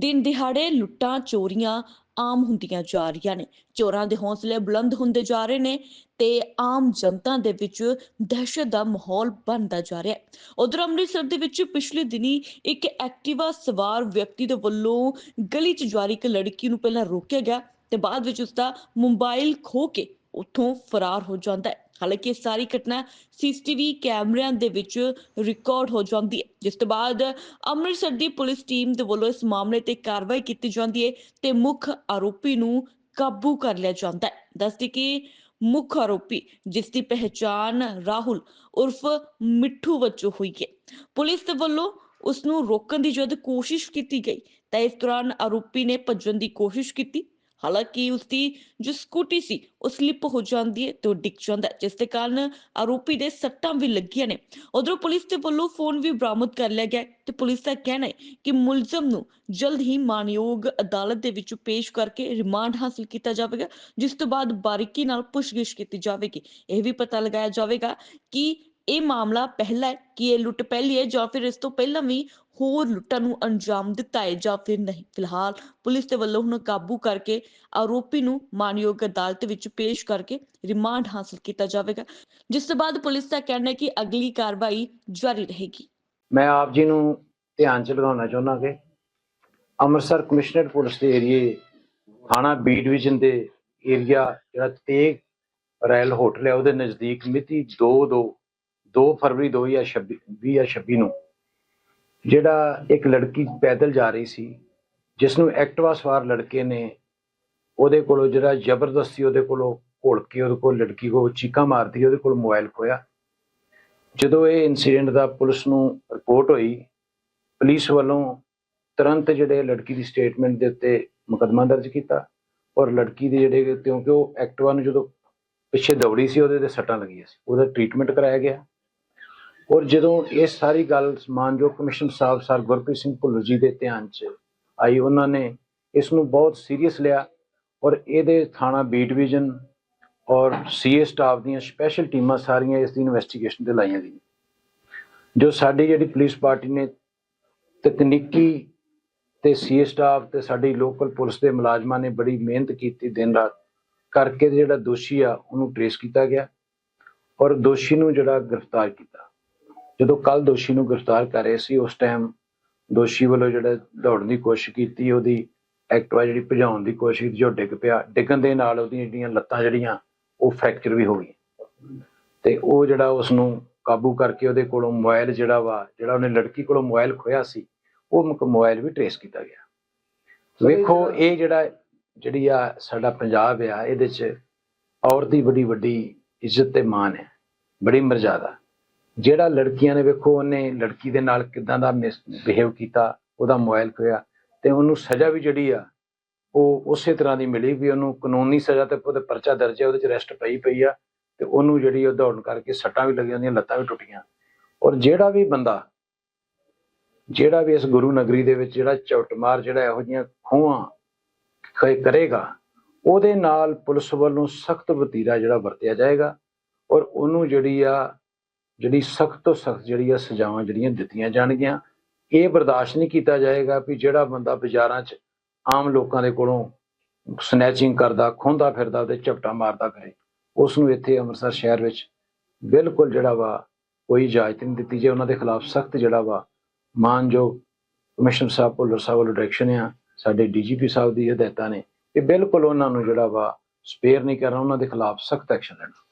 ਦਿਨ ਦਿਹਾੜੇ ਲੁੱਟਾਂ, ਚੋਰੀਆਂ ਆਮ ਹੁੰਦੀਆਂ ਜਾ ਰਹੀਆਂ ਨੇ। ਚੋਰਾਂ ਦੇ ਹੌਸਲੇ ਬੁਲੰਦ ਹੁੰਦੇ ਜਾ ਰਹੇ ਨੇ ਤੇ ਆਮ ਜਨਤਾ ਦੇ ਵਿੱਚ ਦਹਿਸ਼ਤ ਦਾ ਮਾਹੌਲ ਬਣਦਾ ਜਾ ਰਿਹਾ ਹੈ। ਉਧਰ ਅੰਮ੍ਰਿਤਸਰ ਦੇ ਵਿੱਚ ਪਿਛਲੇ ਦਿਨੀ ਇੱਕ ਐਕਟਿਵਾ ਸਵਾਰ ਵਿਅਕਤੀ ਦੇ ਵੱਲੋਂ ਗਲੀ 'ਚ ਜਾ ਰਹੀ ਇੱਕ ਲੜਕੀ ਨੂੰ ਪਹਿਲਾਂ ਰੋਕਿਆ ਗਿਆ ਤੇ ਬਾਅਦ ਵਿੱਚ ਉਸ ਦਾ ਮੋਬਾਈਲ ਖੋ ਕੇ ਉੱਥੋਂ ਫਰਾਰ ਹੋ ਜਾਂਦਾ ਹੈ। ਹਾਲਾਂਕਿ ਇਹ ਸਾਰੀ ਘਟਨਾ ਸੀਸੀਟੀਵੀ ਕੈਮਰਿਆਂ ਦੇ ਵਿੱਚ ਰਿਕਾਰਡ ਹੋ ਜਾਂਦੀ ਹੈ। ਜਿਸ ਤੋਂ ਬਾਅਦ ਅੰਮ੍ਰਿਤਸਰ ਦੀ ਪੁਲਿਸ ਟੀਮ ਦੇ ਵੱਲੋਂ ਇਸ ਮਾਮਲੇ ਤੇ ਕਾਰਵਾਈ ਕੀਤੀ ਜਾਂਦੀ ਹੈ ਤੇ ਮੁੱਖ ਆਰੋਪੀ ਨੂੰ ਕਾਬੂ ਕਰ ਲਿਆ ਜਾਂਦਾ ਹੈ। ਦੱਸਦੀ ਕਿ ਮੁੱਖ ਆਰੋਪੀ, ਜਿਸ ਦੀ ਪਹਿਚਾਣ ਰਾਹੁਲ ਉਰਫ ਮਿੱਠੂ ਵਜੋਂ ਹੋਈ ਹੈ। ਪੁਲਿਸ ਦੇ ਵੱਲੋਂ ਉਸ ਨੂੰ ਰੋਕਣ ਦੀ ਜਦ ਕੋਸ਼ਿਸ਼ ਕੀਤੀ ਗਈ। ਤਾਂ ਇਸ ਦੌਰਾਨ ਆਰੋਪੀ ਨੇ ਭੱਜਣ ਦੀ ਕੋਸ਼ਿਸ਼ ਕੀਤੀ। ਹਾਲਾਂਕਿ ਉਸ ਦੀ ਜੋ ਸਕੂਟੀ ਸੀ, ਉਹ ਸਲਿੱਪ ਹੋ ਜਾਂਦੀ ਹੈ ਤੇ ਉਹ ਡਿੱਗ ਜਾਂਦਾ ਜਿਸ ਦੇ ਕਾਰਨ ਆਰੋਪੀ ਦੇ ਸੱਟਾਂ ਵੀ ਲੱਗੀਆਂ ਨੇ। ਉਧਰੋਂ ਪੁਲਿਸ ਦੇ ਵੱਲੋਂ ਫੋਨ ਵੀ ਬਰਾਮਦ ਕਰ ਲਿਆ ਗਿਆ ਤੇ ਪੁਲਿਸ ਦਾ ਕਹਿਣਾ ਹੈ ਕਿ ਮੁਲਜ਼ਮ ਨੂੰ ਜਲਦ ਹੀ ਮਾਨਯੋਗ ਅਦਾਲਤ ਦੇ ਵਿੱਚ ਪੇਸ਼ ਕਰਕੇ ਰਿਮਾਂਡ ਹਾਸਲ ਕੀਤਾ ਜਾਵੇਗਾ, ਜਿਸ ਤੋਂ ਬਾਅਦ ਬਾਰੀਕੀ ਨਾਲ ਪੁੱਛਗਿੱਛ ਕੀਤੀ ਜਾਵੇਗੀ। ਇਹ ਵੀ ਪਤਾ ਲਗਾਇਆ ਜਾਵੇਗਾ ਕਿ ਇਹ ਮਾਮਲਾ ਪਹਿਲਾ ਹੈ ਕਿ ਇਹ ਲੁੱਟ ਪਹਿਲੀ ਹੈ ਜਾਂ ਫਿਰ ਇਸ ਤੋਂ ਪਹਿਲਾਂ ਵੀ ਹੋਰ ਲੁੱਟਾਂ ਨੂੰ ਅੰਜਾਮ ਦਿੱਤਾ ਹੈ ਜਾਂ ਫਿਰ ਨਹੀਂ। ਫਿਲਹਾਲ ਪੁਲਿਸ ਦੇ ਵੱਲੋਂ ਹੁਣ ਕਾਬੂ ਕਰਕੇ ਆਰੋਪੀ ਨੂੰ ਮਾਨਯੋਗ ਅਦਾਲਤ ਵਿੱਚ ਪੇਸ਼ ਕਰਕੇ ਰਿਮਾਂਡ ਹਾਸਲ ਕੀਤਾ ਜਾਵੇਗਾ, ਜਿਸ ਤੋਂ ਬਾਅਦ ਪੁਲਿਸ ਦਾ ਕਹਿਣਾ ਹੈ ਕਿ ਅਗਲੀ ਕਾਰਵਾਈ ਜਾਰੀ ਰਹੇਗੀ। ਮੈਂ ਆਪ ਜੀ ਨੂੰ ਧਿਆਨ ਚ ਲਗਾਉਣਾ ਚਾਹੁੰਦਾ ਕਿ ਅੰਮ੍ਰਿਤਸਰ ਕਮਿਸ਼ਨਰੇਟ ਪੁਲਿਸ ਦੇ ਏਰੀਏ, ਥਾਣਾ ਬੀ ਡਿਵੀਜ਼ਨ ਦੇ ਏਰੀਆ, ਜਿਹੜਾ ਤੇਗ ਰੈਲ ਹੋਟਲ ਹੈ, ਉਹਦੇ ਨਜ਼ਦੀਕ ਮਿਤੀ 2 2 2 ਫਰਵਰੀ 2026 2026 ਨੂੰ ਜਿਹੜਾ ਇੱਕ ਲੜਕੀ ਪੈਦਲ ਜਾ ਰਹੀ ਸੀ, ਜਿਸ ਨੂੰ ਐਕਟਿਵਾ ਸਵਾਰ ਲੜਕੇ ਨੇ ਉਹਦੇ ਕੋਲੋਂ ਜਿਹੜਾ ਜ਼ਬਰਦਸਤੀ ਉਹਦੇ ਕੋਲੋਂ ਘੋਲ ਕੇ ਉਹਦੇ ਕੋਲ ਲੜਕੀ ਕੋ ਚੀਕਾਂ ਮਾਰਦੀ, ਉਹਦੇ ਕੋਲ ਮੋਬਾਈਲ ਖੋਇਆ ਜਦੋਂ ਇਹ ਇਨਸੀਡੈਂਟ ਦਾ ਪੁਲਿਸ ਨੂੰ ਰਿਪੋਰਟ ਹੋਈ, ਪੁਲਿਸ ਵੱਲੋਂ ਤੁਰੰਤ ਜਿਹੜੇ ਲੜਕੀ ਦੀ ਸਟੇਟਮੈਂਟ ਦੇ ਉੱਤੇ ਮੁਕੱਦਮਾ ਦਰਜ ਕੀਤਾ ਔਰ ਲੜਕੀ ਦੇ ਜਿਹੜੇ, ਕਿਉਂਕਿ ਉਹ ਐਕਟਿਵਾ ਨੂੰ ਜਦੋਂ ਪਿੱਛੇ ਦੌੜੀ ਸੀ, ਉਹਦੇ ਤੇ ਸੱਟਾਂ ਲੱਗੀਆਂ ਸੀ, ਉਹਦਾ ਟ੍ਰੀਟਮੈਂਟ ਕਰਾਇਆ ਗਿਆ। ਔਰ ਜਦੋਂ ਇਹ ਸਾਰੀ ਗੱਲ ਸਮਾਨਯੋਗ ਕਮਿਸ਼ਨ ਸਾਹਿਬ ਸਰ ਗੁਰਪ੍ਰੀਤ ਸਿੰਘ ਭੁੱਲਰ ਜੀ ਦੇ ਧਿਆਨ 'ਚ ਆਈ, ਉਹਨਾਂ ਨੇ ਇਸ ਨੂੰ ਬਹੁਤ ਸੀਰੀਅਸ ਲਿਆ ਔਰ ਇਹਦੇ ਥਾਣਾ ਬੀ ਡਿਵੀਜ਼ਨ ਔਰ ਸੀਏ ਸਟਾਫ ਦੀਆਂ ਸਪੈਸ਼ਲ ਟੀਮਾਂ ਸਾਰੀਆਂ ਇਸ ਦੀ ਇਨਵੈਸਟੀਗੇਸ਼ਨ ਤੇ ਲਾਈਆਂ ਗਈਆਂ। ਜੋ ਸਾਡੀ ਜਿਹੜੀ ਪੁਲਿਸ ਪਾਰਟੀ ਨੇ ਤਕਨੀਕੀ ਤੇ ਸੀਏ ਸਟਾਫ ਤੇ ਸਾਡੀ ਲੋਕਲ ਪੁਲਿਸ ਦੇ ਮੁਲਾਜ਼ਮਾਂ ਨੇ ਬੜੀ ਮਿਹਨਤ ਕੀਤੀ ਦਿਨ ਰਾਤ ਕਰਕੇ ਜਿਹੜਾ ਦੋਸ਼ੀ ਆ, ਉਹਨੂੰ ਟ੍ਰੇਸ ਕੀਤਾ ਗਿਆ ਔਰ ਦੋਸ਼ੀ ਨੂੰ ਜਿਹੜਾ ਗ੍ਰਿਫਤਾਰ ਕੀਤਾ। ਜਦੋਂ ਕੱਲ ਦੋਸ਼ੀ ਨੂੰ ਗ੍ਰਿਫਤਾਰ ਕਰ ਰਹੇ ਸੀ ਉਸ ਟਾਈਮ ਦੋਸ਼ੀ ਵੱਲੋਂ ਜਿਹੜਾ ਦੌੜਨ ਦੀ ਕੋਸ਼ਿਸ਼ ਕੀਤੀ ਉਹਦੀ ਐਕਟਿਵਾ ਜਿਹੜੀ ਭਜਾਉਣ ਦੀ ਕੋਸ਼ਿਸ਼ ਕੀਤੀ, ਜੋ ਡਿੱਗ ਪਿਆ। ਡਿੱਗਣ ਦੇ ਨਾਲ ਉਹਦੀਆਂ ਜਿਹੜੀਆਂ ਲੱਤਾਂ ਜਿਹੜੀਆਂ ਉਹ ਫ੍ਰੈਕਚਰ ਵੀ ਹੋ ਗਈ ਤੇ ਉਹ ਜਿਹੜਾ ਉਸ ਨੂੰ ਕਾਬੂ ਕਰਕੇ ਉਹਦੇ ਕੋਲੋਂ ਮੋਬਾਈਲ ਜਿਹੜਾ ਵਾ ਜਿਹੜਾ ਉਹਨੇ ਲੜਕੀ ਕੋਲੋਂ ਮੋਬਾਈਲ ਖੋਇਆ ਸੀ ਉਹ ਮੁਕ- ਮੋਬਾਈਲ ਵੀ ਟ੍ਰੇਸ ਕੀਤਾ ਗਿਆ। ਵੇਖੋ ਇਹ ਜਿਹੜਾ ਜਿਹੜੀ ਆ ਸਾਡਾ ਪੰਜਾਬ ਆ ਇਹਦੇ ਚ ਔਰਤ ਦੀ ਬੜੀ ਵੱਡੀ ਇੱਜ਼ਤ ਤੇ ਮਾਣ ਹੈ। ਬੜੀ ਮਰਜ਼ਾਦਾ। ਜਿਹੜਾ ਲੜਕੀਆਂ ਨੇ ਵੇਖੋ, ਉਹਨੇ ਲੜਕੀ ਦੇ ਨਾਲ ਕਿਦਾਂ ਦਾ ਬਿਹੇਵ ਕੀਤਾ, ਉਹਦਾ ਮੋਬਾਈਲ ਖੋਇਆ ਤੇ ਉਹਨੂੰ ਸਜ਼ਾ ਵੀ ਜਿਹੜੀ ਆ, ਉਹ ਉਸੇ ਤਰ੍ਹਾਂ ਦੀ ਮਿਲੀ ਵੀ ਉਹਨੂੰ ਕਾਨੂੰਨੀ ਸਜ਼ਾ ਤੇ ਉਹਦੇ ਪਰਚਾ ਦਰਜ ਹੈ ਉਹਦੇ ਚ ਅਰੈਸਟ ਪਈ ਪਈ ਆ ਤੇ ਉਹਨੂੰ ਜਿਹੜੀ ਉਹ ਦੌੜਨ ਕਰਕੇ ਸੱਟਾਂ ਵੀ ਲੱਗੀਆਂ ਉਹਦੀਆਂ, ਲੱਤਾਂ ਵੀ ਟੁੱਟੀਆਂ। ਔਰ ਜਿਹੜਾ ਵੀ ਬੰਦਾ, ਜਿਹੜਾ ਵੀ ਇਸ ਗੁਰੂ ਨਗਰੀ ਦੇ ਵਿੱਚ ਜਿਹੜਾ ਝੁੱਟਮਾਰ ਜਿਹੜਾ ਇਹੋ ਜਿਹੀਆਂ ਖੋਹਾਂ ਕ- ਕਰੇਗਾ, ਉਹਦੇ ਨਾਲ ਪੁਲਿਸ ਵੱਲੋਂ ਸਖਤ ਵਤੀਰਾ ਜਿਹੜਾ ਵਰਤਿਆ ਜਾਏਗਾ ਔਰ ਉਹਨੂੰ ਜਿਹੜੀ ਆ ਜਿਹੜੀ ਸਖਤ ਤੋਂ ਸਖਤ ਜਿਹੜੀ ਆ ਸਜ਼ਾਵਾਂ ਜਿਹੜੀਆਂ ਦਿੱਤੀਆਂ ਜਾਣਗੀਆਂ, ਇਹ ਬਰਦਾਸ਼ਤ ਨਹੀਂ ਕੀਤਾ ਜਾਏਗਾ ਵੀ ਜਿਹੜਾ ਬੰਦਾ ਬਾਜ਼ਾਰਾਂ 'ਚ ਆਮ ਲੋਕਾਂ ਦੇ ਕੋਲੋਂ ਸਨੈਚਿੰਗ ਕਰਦਾ, ਖੋਂਦਾ ਫਿਰਦਾ ਤੇ ਝਪਟਾ ਮਾਰਦਾ ਕਰੇ ਉਸ ਨੂੰ ਇੱਥੇ ਅੰਮ੍ਰਿਤਸਰ ਸ਼ਹਿਰ ਵਿੱਚ ਬਿਲਕੁਲ ਜਿਹੜਾ ਵਾ ਕੋਈ ਇਜਾਜ਼ਤ ਨਹੀਂ ਦਿੱਤੀ ਜੇ, ਉਹਨਾਂ ਦੇ ਖਿਲਾਫ ਸਖਤ ਜਿਹੜਾ ਵਾ ਮਾਨਯੋਗ ਕਮਿਸ਼ਨਰ ਸਾਹਿਬ, ਭੁੱਲਰ ਸਾਹਿਬ ਵੱਲੋਂ ਡਾਇਰੈਕਸ਼ਨ ਆ, ਸਾਡੇ ਡੀਜੀਪੀ ਸਾਹਿਬ ਦੀ ਹਦਾਇਤਾਂ ਨੇ ਕਿ ਬਿਲਕੁਲ ਉਹਨਾਂ ਨੂੰ ਜਿਹੜਾ ਵਾ ਸਪੇਅਰ ਨਹੀਂ ਕਰਨਾ, ਉਹਨਾਂ ਦੇ ਖਿਲਾਫ ਸਖਤ ਐਕਸ਼ਨ ਲੈਣਾ।